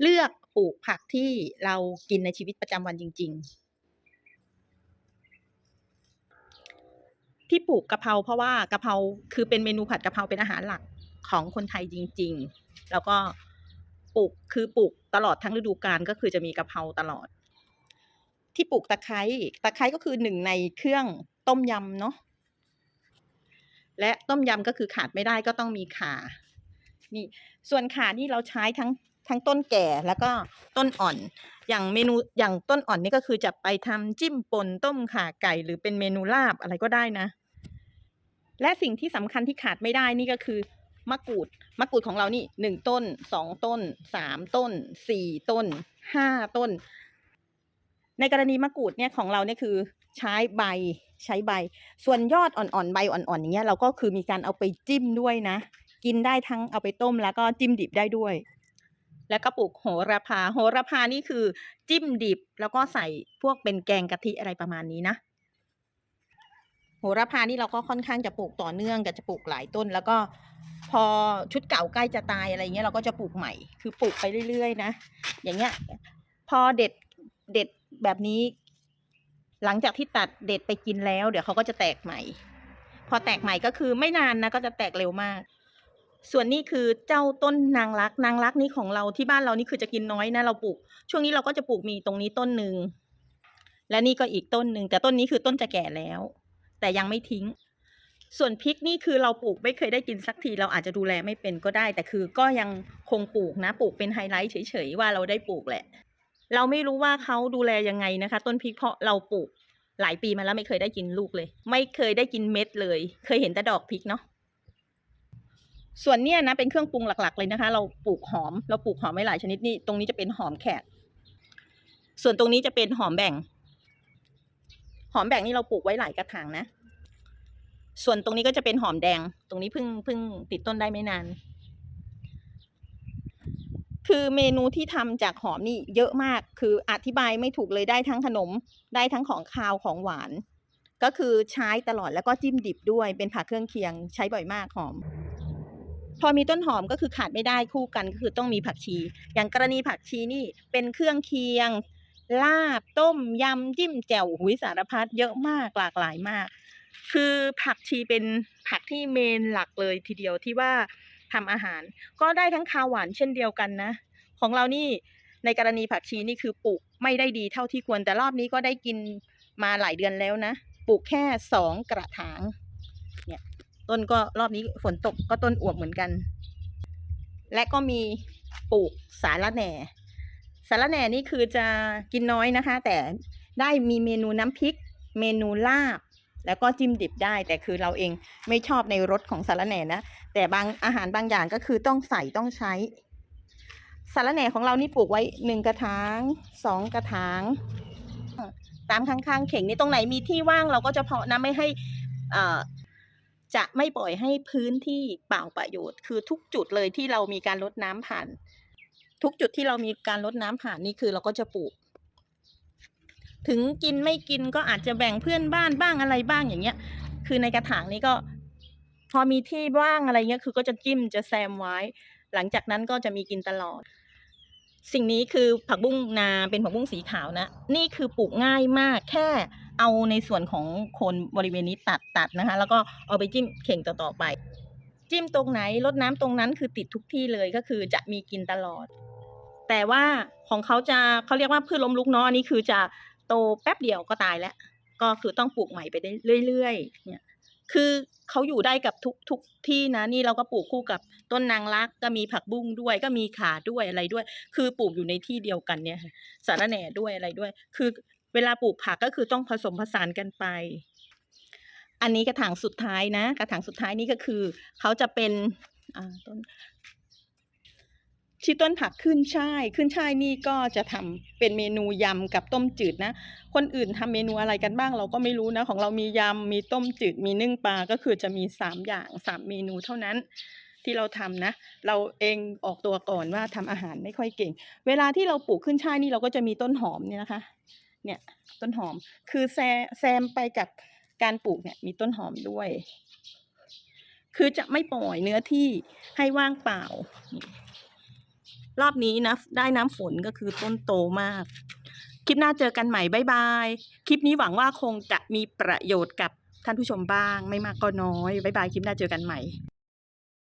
เลือกปลูกผักที่เรากินในชีวิตประจำวันจริง ๆ ที่ปลูกกะเพราเพราะว่ากะเพราคือเป็นเมนูผัดกะเพราเป็นอาหารหลักของคนไทยจริง ๆ แล้วก็ปลูกคือปลูกตลอดทั้งฤดูกาลก็คือจะมีกะเพราตลอด ที่ปลูกตะไคร้ตะไคร้ก็คือหนึ่งในเครื่องต้มยำเนาะและต้มยำก็คือขาดไม่ได้ก็ต้องมีข่านี่ส่วนขานี่เราใช้ทั้ง ทั้งต้นแก่แล้วก็ต้นอ่อน อย่างเมนูอย่างต้นอ่อนนี่ก็คือจะไปทำจิ้มป่นต้มข่าไก่ หรือเป็นเมนูลาบอะไรก็ได้นะ และสิ่งที่สำคัญที่ขาดไม่ได้นี่ก็คือมะกรูดมะกรูดของเรานี่หนึ่งต้นสองต้นสามต้นสี่ต้นห้าต้น ในกรณีมะกรูดเนี่ยของเราเนี่ยคือใช้ใบใช้ใบ ส่วนยอดอ่อนๆใบอ่อนๆอย่างเงี้ยเราก็คือมีการเอาไปจิ้มด้วยนะ กินได้ทั้งเอาไปต้มแล้วก็จิ้มดิบได้ด้วย แล้วก็ปลูกโหระพา โหระพานี่คือจิ้มดิบ แล้วก็ใส่พวกเป็นแกงกะทิอะไรประมาณนี้นะโหระพานี่เราก็ค่อนข้างจะปลูกต่อเนื่องกับจะปลูกหลายต้น แล้วก็พอชุดเก่าใกล้จะตายอะไรเงี้ยเราก็จะปลูกใหม่ คือปลูกไปเรื่อยๆนะ อย่างเงี้ย พอเด็ดเด็ดแบบนี้ หลังจากที่ตัดเด็ดไปกินแล้ว เดี๋ยวเขาก็จะแตกใหม่ พอแตกใหม่ก็คือไม่นานนะก็จะแตกเร็วมาก ส่วนนี้คือเจ้าต้นนางรักนางรักนี่ของเราที่บ้านเรานี่คือจะกินน้อยนะเราปลูก ช่วงนี้เราก็จะปลูกมีตรงนี้ต้นหนึ่งและนี่ก็อีกต้นหนึ่งแต่ต้นนี้คือต้นจะแก่แล้ว แต่ยังไม่ทิ้ง ส่วนพริกนี่คือเราปลูกไม่เคยได้กินสักทีเราอาจจะดูแลไม่เป็นก็ได้ แต่คือก็ยังคงปลูกนะปลูกเป็นไฮไลท์เฉยๆว่าเราได้ปลูกแหละ เราไม่รู้ว่าเขาดูแลยังไงนะคะ ต้นพริกเพราะเราปลูกหลายปีมาแล้วไม่เคยได้กินลูกเลย ไม่เคยได้กินเม็ดเลย เคยเห็นแต่ดอกพริกเนาะ ส่วนเนี้ยนะเป็นเครื่องปรุงหลัก ๆ เลยนะคะ เราปลูกหอม เราปลูกหอมไว้หลายชนิดนี่ตรงนี้จะเป็นหอมแขก ส่วนตรงนี้จะเป็นหอมแบ่ง หอมแบ่งนี่เราปลูกไว้หลายกระถางนะ ส่วนตรงนี้ก็จะเป็นหอมแดง ตรงนี้เพิ่งเพิ่งติดต้นได้ไม่นาน คือเมนูที่ทำจากหอมนี่เยอะมาก คืออธิบายไม่ถูกเลยได้ทั้งขนม ได้ทั้งของคาวของหวาน ก็คือใช้ตลอดแล้วก็จิ้มดิบด้วย เป็นผักเครื่องเคียงใช้บ่อยมากหอม พอมีต้นหอมก็คือขาดไม่ได้คู่กันก็คือต้องมีผักชี อย่างกรณีผักชีนี่เป็นเครื่องเคียง ลาบต้มยำจิ้มแจ่วหุยสารพัดเยอะมากหลากหลายมาก คือผักชีเป็นผักที่เมนหลักเลยทีเดียวที่ว่าทำอาหาร ก็ได้ทั้งคาวหวานเช่นเดียวกันนะ ของเรานี่ในกรณีผักชีนี่คือปลูกไม่ได้ดีเท่าที่ควรแต่รอบนี้ก็ได้กินมาหลายเดือนแล้วนะ ปลูกแค่สองกระถาง ต้นก็รอบนี้ฝนตกก็ต้นอวบเหมือนกัน และก็มีปลูกสาระแหน่ สาระแหน่นี่คือจะกินน้อยนะคะ แต่ได้มีเมนูน้ำพริก เมนูลาบ แล้วก็จิ้มดิบได้ แต่คือเราเองไม่ชอบในรสของสาระแหน่นะ แต่บางอาหารบางอย่างก็คือต้องใส่ต้องใช้ สาระแหน่ของเรานี่ปลูกไว้หนึ่งกระถางสองกระถางตามข้างๆ เข่งนี่ตรงไหนมีที่ว่างเราก็จะเพาะนะไม่ให้อ่อ จะไม่ปล่อยให้พื้นที่เปล่าประโยชน์ คือทุกจุดเลยที่เรามีการลดน้ำผ่าน ทุกจุดที่เรามีการลดน้ำผ่านนี่คือเราก็จะปลูก ถึงกินไม่กินก็อาจจะแบ่งเพื่อนบ้านบ้างอะไรบ้างอย่างเงี้ย คือในกระถางนี้ก็ พอมีที่ว่างอะไรเงี้ยคือก็จะจิ้มจะแซมไว้ หลังจากนั้นก็จะมีกินตลอด สิ่งนี้คือผักบุ้งนาเป็นผักบุ้งสีขาวนะ นี่คือปลูกง่ายมากแค่ เอาในส่วนของโคนบริเวณนี้ตัดตัดนะคะ แล้วก็เอาไปจิ้มเข่งต่อๆไป จิ้มตรงไหนรดน้ำตรงนั้นคือติดทุกที่เลยก็คือจะมีกินตลอด แต่ว่าของเขาจะเขาเรียกว่าพืชล้มลุกเนาะอันนี้คือจะโตแป๊บเดียวก็ตายแล้ว ก็คือต้องปลูกใหม่ไปได้เรื่อยๆเนี่ยคือเขาอยู่ได้กับทุกทุกที่นะ นี่เราก็ปลูกคู่กับต้นนางรักก็มีผักบุ้งด้วย ก็มีขาด้วยอะไรด้วย คือปลูกอยู่ในที่เดียวกันเนี่ยสารแหน่ด้วยอะไรด้วย คือ เวลาปลูกผักก็คือต้องผสมผสานกันไป อันนี้กระถางสุดท้ายนะ กระถางสุดท้ายนี่ก็คือ เขาจะเป็นต้นที่ต้นผักขึ้นช่ายขึ้นช่ายนี่ก็จะทำเป็นเมนูยำกับต้มจืดนะ คนอื่นทำเมนูอะไรกันบ้างเราก็ไม่รู้นะ ของเรามียำมีต้มจืดมีนึ่งปลาก็คือจะมีสามอย่างสามเมนูเท่านั้นที่เราทำนะ เราเองออกตัวก่อนว่าทำอาหารไม่ค่อยเก่ง เวลาที่เราปลูกขึ้นช่ายนี่เราก็จะมีต้นหอมเนี่ยนะคะ เนี่ยต้นหอมคือแซแซมไปกับการปลูกเนี่ยมีต้นหอมด้วย คือจะไม่ปล่อยเนื้อที่ให้ว่างเปล่า รอบนี้นะได้น้ำฝนก็คือต้นโตมาก คลิปหน้าเจอกันใหม่บ๊ายบาย คลิปนี้หวังว่าคงจะมีประโยชน์กับท่านผู้ชมบ้าง ไม่มากก็น้อยบ๊ายบายคลิปหน้าเจอกันใหม่